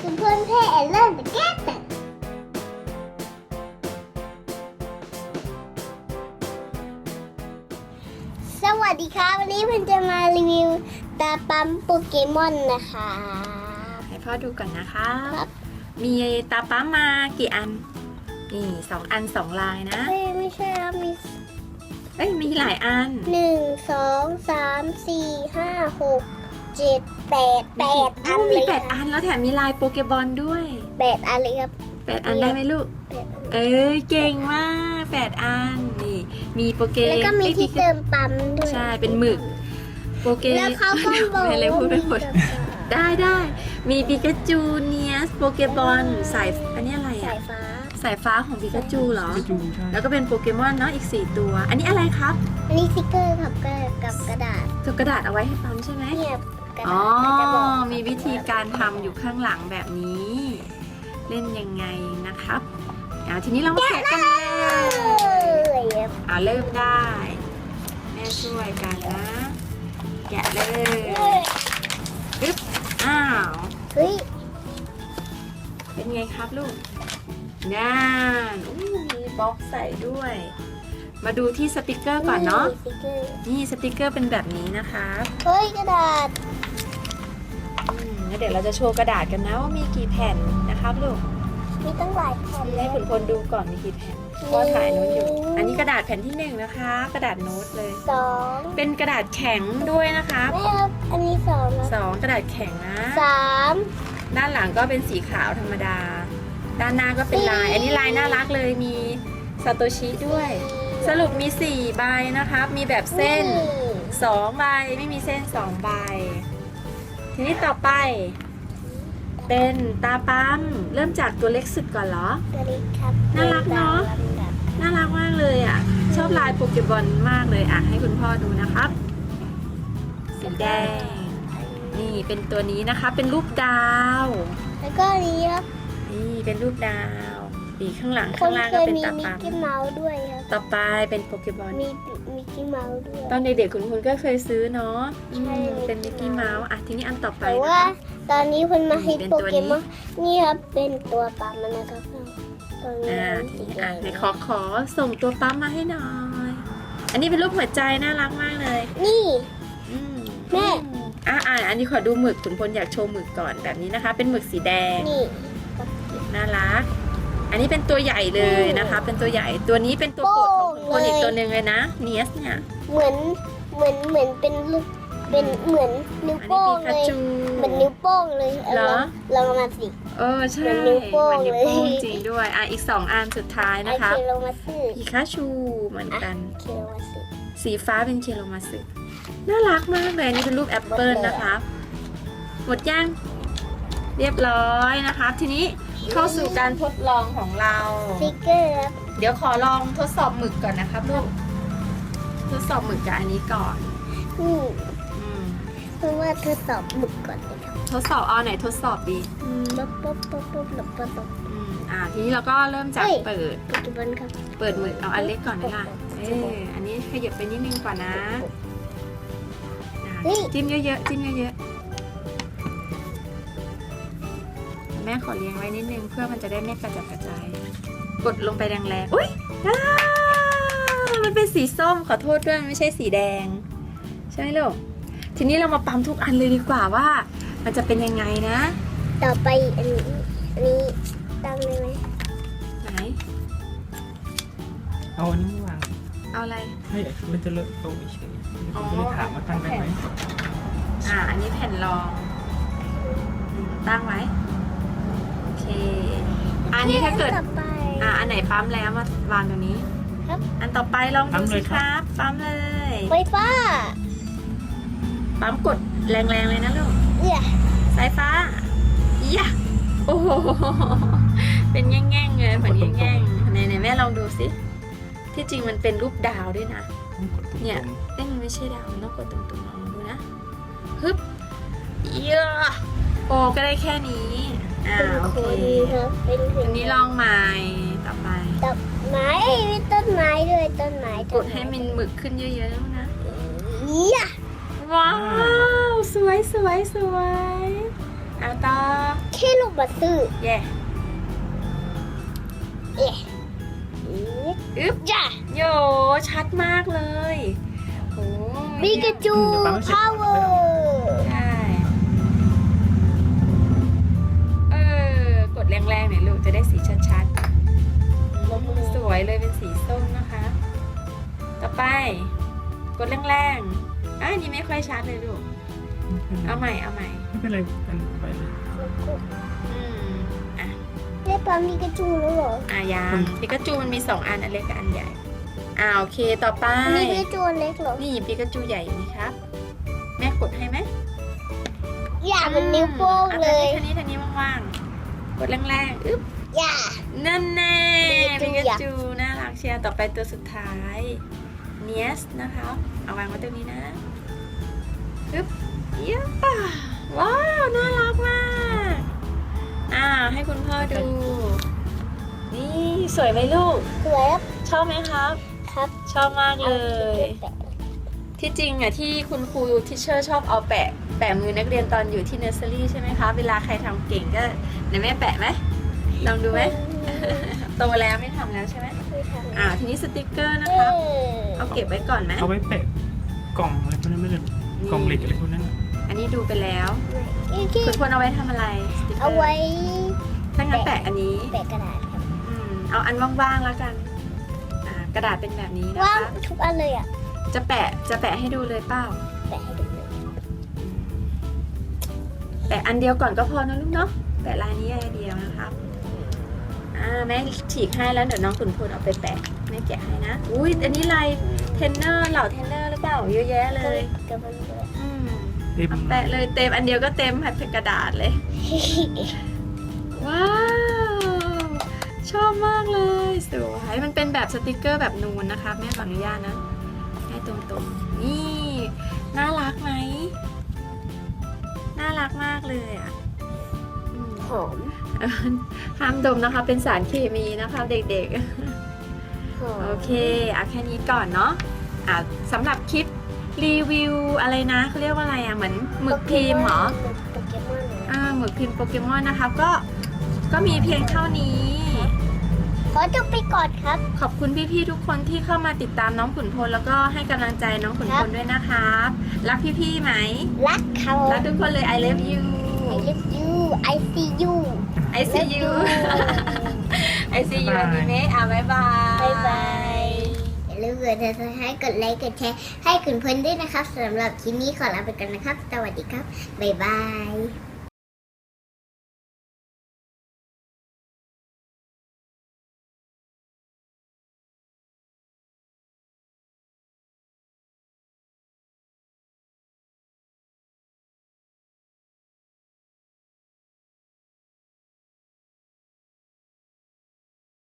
คุณเพื่อนเพ่เริ่มจะแก้แต่สวัสดีครับวันนี้เพื่อนจะมารีวิวตาปั๊มโปเกมอนนะคะ ให้พ่อดูก่อนนะคะ ครับ มีตาปั๊มมากี่อัน นี่สองอันสองลายนะเฮ้ยไม่ใช่ครับมีเอ้ยมีหลายอัน หนึ่งสองสามสี่ห้าหกเจ็ด แปดแปดอันมีเลยแปดอันแล้วแถมมีลายโปเกบอลด้วยแปดอันเลยครับแปดอันได้ไหมลูก แปดอันเอ้ยเก่งมากแปดอันนี่มีโปเกแล้วก็มีที่เติมปั๊มด้วยใช่เป็นหมึก โปเกแล้วเขาก็บอกไม่เลยพูดไปหมดได้ได้มีปิกาจูเนียสโปเกบอลสายอันนี้อะไรสาอะยฟ้าสายฟ้าของปิกาจูเหรอกระจูใช่ แล้วก็เป็นโปเกมอนเนาะอีก 4 ตัว อันนี้อะไรครับ อันนี้สติกเกอร์กับกระกับกระดาษตัวกระดาษเอาไว้ให้ปั๊มใช่ไหม เนี่ย กระอ๋ดาอ ษมันจะบอกมีวิธีการทำอยู่ข้างหลังแบบนี้ เล่นยังไงนะครับอ่าทีนี้เรามาแกะกันเลยเอ้ยอ่าเริ่มได้ แม่ช่วยกันนะ แกะเลยปึ๊บอ้าว เฮ้ยเป็นไงครับลูกน่านอู้มีบล็อกใส่ด้วย มาดูที่สติกเกอร์ก่อนเนาะสติกเกอร์นี่สติกเกอร์เป็นแบบนี้นะคะ เฮ้ยกระดาษอืมแล้ว เดี๋ยวเราจะโชว์กระดาษกันนะว่ามีกี่แผ่นนะครับลูกมีตั้งหลายแผ่นเลให้ยคุณพลดูก่อนมีกี่แผ่นพ่อถ่ายโน้ตอยู่ อันนี้กระดาษแผ่นที่หนึ่งนะคะ กระดาษโน้ตเลย สองเป็นกระดาษแข็งด้วยนะคะแม่ครับอันนี้สองนะสองกระดาษแข็งนะ สามด้านหลังก็เป็นสีขาวธรรมดา ด้านหน้าก็เป็นลาย อันนี้ลายน่ารักเลยมีซาโตชิด้วย สรุปมี4ใบนะครับ มีแบบเส้น2ใบ ไม่มีเส้น 2 ใบ ทีนี้ต่อไป เป็นตาปั๊มเริ่มจากตัวเล็กสุดก่อนเหรอ ตัวนี้ครับน่ารักเนอะลำดับน่ารักมากเลยอะ ชอบลายโปเกบอลมากเลยอะให้คุณพ่อดูนะครับสีแดง นี่เป็นตัวนี้นะคะ เป็นรูปดาว แล้วก็อันนี้ครับ นี่เป็นรูปดาว ปีกข้างหลังคข้างนล่างเคก็ยเป็นมีตามิกปั๊มกี้เมาส์ด้วยครับ ต่อไปเป็นโปเกบอลมีมิกกี้เมาส์ด้วย ตอนเด็กๆคุณคุณก็เคยซื้อเนาะใช่อืมเป็นมิกกี้เมาส์อะทีนี้อันต่อไปแต่นะว่าคะ ตอนนี้คนมาให้เป็นโปตัวเกนี้มอนนี่ครับเป็นตัวปั๊มมันนะครับตัวนี้อ่ามันทีสีนี้แดอะงเดี๋ยวขอขอส่งตัวปั๊มมาให้หน่อย อันนี้เป็นรูปหัวใจน่ารักมากเลย นี่ อืมแม่ อะอะอันนี้ขอดูหมึกคุณพลอยากโชว์หมึกก่อนแบบนี้นะคะ เป็นหมึกสีแดง นี่น่ารัก อันนี้เป็นตัวใหญ่เลยนะคะ เป็นตัวใหญ่ตัวนี้เป็นตัวโปรดของคุณพลอีกตัวหนึ่งเลยนะเนียสเนี่ยเหมือนเหมือนเหมือนเป็นลูกเป็นเหมือนนิ้วอันนี้โป้งปิเลกายจูเหมือนนิ้วโป้งเลยเอาเหรอลองลองมาสิเออใช่เหมือนนิ้วโป้งหมือนนิ้วโป้งเลยจริงด้วยอะอีกสองอันสุดท้ายไอนะคะเคโลมาสึปิคาชูเหมือนกันเคโลมาสึสีฟ้าเป็นเคโรมาสึน่ารักมากเลยอันนี่เป็นรูปแอปเปิลหมดแล้วนะคะหมดยังเรียบร้อยนะคะทีนี้ เข้าสู่การทดลองของเรา สติกเกอร์ครับเดี๋ยวขอลองทดสอบหมึกก่อนนะครับลูก ทดสอบหมึกกับอันนี้ก่อนนี่อืม เพราะว่าทดสอบหมึกก่อนเลยครับทดสอบเอาไหนทดสอบดีอืมป๊บป๊บป๊บป๊บป๊บป๊บป๊บ อืมอ่า ทีนี้เราก็เริ่มจากเฮ้ย เปิด ปัจจุบันครับ เปิดหมึกเอาอันเล็กก่อนนะล่ะเอออันนี้ขยับไปนิดนึงก่อนนะอ่าเฮ้ย จิ้มเยอะๆ จิ้มเยอะ แม่ขอเลี้ยงไว้นิดนึงเพื่อมันจะได้ไม่กระจัดกระจาย กดลงไปแรงๆอุ้ยอ้าวมันเป็นสีส้มขอโทษด้วยมันไม่ใช่สีแดง ใช่ไหมลูกทีนี้เรามาปั๊มทุกอันเลยดีกว่าว่า มันจะเป็นยังไงนะ ต่อไปอันนี้อันนี้ตั้งเลยไหมไหนเอาอันนี้มาวางเอาอะไรให้มันจะเลอะโต๊ะเฉยอ๋อผมก็เลยถามว่าตั้งได้ไหมอ่าอันนี้แผ่นรองอืมตั้งไว้โอ เค อันนี้ถ้าเกิด ต่อไป อ่าอันไหนปั๊มแล้วมาวางตรงนี้ครับ อันต่อไปลองดูสิครับปั๊มเลย ไฟฟ้าปั๊มกดแรงๆเลยนะลูกเนี่ยสายฟ้าอย่าโอ้โห เป็นแง่งๆเลยเหมือนแง่งๆไหนๆแม่ลองดูสิ ที่จริงมันเป็นรูปดาวด้วยนะต้องกดตรงๆเนี่ย เอ้ยมันไม่ใช่ดาวมันต้องกดตรงๆลองดูนะ ฮึบเยอะโอ้ก็ได้แค่นี้ อ่าเป็นโอคเคนครับเป็นคอันนนี้ลองใหม่ต่อไปตับไม้เอ้ยมีต้นไม้ด้วยต้นไม้กดให้มันหมึกขึ้นเยอะๆนะเนี่ยว้าว สวยสวยสวยนเอาต่อแค่ลงมาซื้อเย่เอ๊ะอึ๊บอึ๊บจ้ะโยชัดมากเลยโอ้ปิกาจูพาวเวอร์ ได้สีชัดๆ สวยเลยเป็นสีส้มนะคะ ต่อไป กดแรงๆอะอันนี้ไม่ค่อยชัดเลยลูก เอาใหม่เอาใหม่ ไม่เป็นไรกันไปเลยอืมอะได้ปั๊มปิกาจูแล้วเหรออะยังปิกาจูมันมีสองอันอันเล็กกับอันใหญ่อ่าโอเคต่อไปอันนี้ปิกาจูเล็กเหรอ นี่ปิกาจูใหญ่อยู่นี่ครับ แม่กดให้ไหมอย่าเป็นนิ้วโป้งเลยอะท่านี้ท่านี้ว่างๆ กดแรงๆ อึ๊บอ ย่า นั่นแน่ปิปิกาจูกาจูน่ารักเชียร์ต่อไปตัวสุดท้ายเนียสนะคะ เอาวางไว้ตรงนี้นะปึ๊บเยี่ยมว้าว น่ารักมาก อ่า ให้คุณพ่อดู นี่ สวยไหมลูก สวยครับชอบไหมครับ ครับชอบมากเลยแปะที่จริงอะที่คุณครูทิเชอร์ชอบเอาแปะ แปะมือนักเรียนตอนอยู่ที่เนอร์เซอรี่ใช่ไหมคะ เวลาใครทำเก่งก็เดี๋ยวแม่แปะไหม ลองดูไหมโตแล้วไม่ทำแล้วใช่ไหมไม่ทำอ่าทีนี้สติกเกอร์นะเอคะอเอาเก็บไว้ก่อนไหมเอาไว้แปะกล่องอะไรพวกนั้นไม่เลยกล่องเหล็กอะไรพวกนั้นอะอันนี้ดูไปแล้วนี่ที่คุณควรเอาไว้ทำอะไรสติกเกอร์เอาไว้ถ้างั้นแปะอันนี้แปะกระดาษครับอืมเอาอันว่างๆแล้วกันอ่ากระดาษเป็นแบบนี้นะว่างคะทุกอันเลยอะจะแปะจะแปะให้ดูเลยเปล่าแปะให้ดูเลยแปะอันเดียวก่อนก็พอนะลูกเนาะแปะลายนี้อันเดียวนะครับ อ่าแม่ฉีกให้แล้วเดี๋ยวน้องขุนพลเอาไปแปะแม่แกะให้นะ อุ้ยอันนี้ลายเทรนเนอร์เหล่าเทรนเนอร์หรือเปล่าเยอะแยะเลยกับมันเลยอืมเต็มเอาแปะเลยเต็มอันเดียวก็เต็มแผ่นกระดาษเลย ว้าว ชอบมากเลยสวยมันเป็นแบบสติกเกอร์แบบนูนนะคะแม่ขออนุญาตนะ ให้ตรงๆ นี่ น่ารักไหม น่ารักมากเลยอะอืมหอม ห้ามดมนะคะเป็นสารเคมีนะคะเด็กหอๆมโอเคเอาแค่นี้ก่อนเนาะอะสำหรับคลิปรีวิวอะไรนะเขาเรียกว่าอะไรอะเหมือนหมึกพิมพ์เหรอโปเกมอนเหรออ่าหมึกพิมพ์โปเกมอนนะคะก็ก็มีเพียงเท่านี้ ขอจบไปก่อนครับ ขอบคุณพี่ๆทุกคนที่เข้ามาติดตามน้องขุนพลแล้วก็ให้กำลังใจน้องขุนพลด้วยนะครับ รักพี่ๆไหม รักเขารักทุกคนเลย I love you I love you I see you I see you I see you อันนี้เมอะบ๊ายบาย บ๊ายบายอย่าลืมกดติดตามให้กดไลค์กดแชร์ให้คุณเพื่อนด้วยนะครับสำหรับคลิปนี้ขอลาไปก่อนนะครับ สวัสดีครับ บ๊ายบาย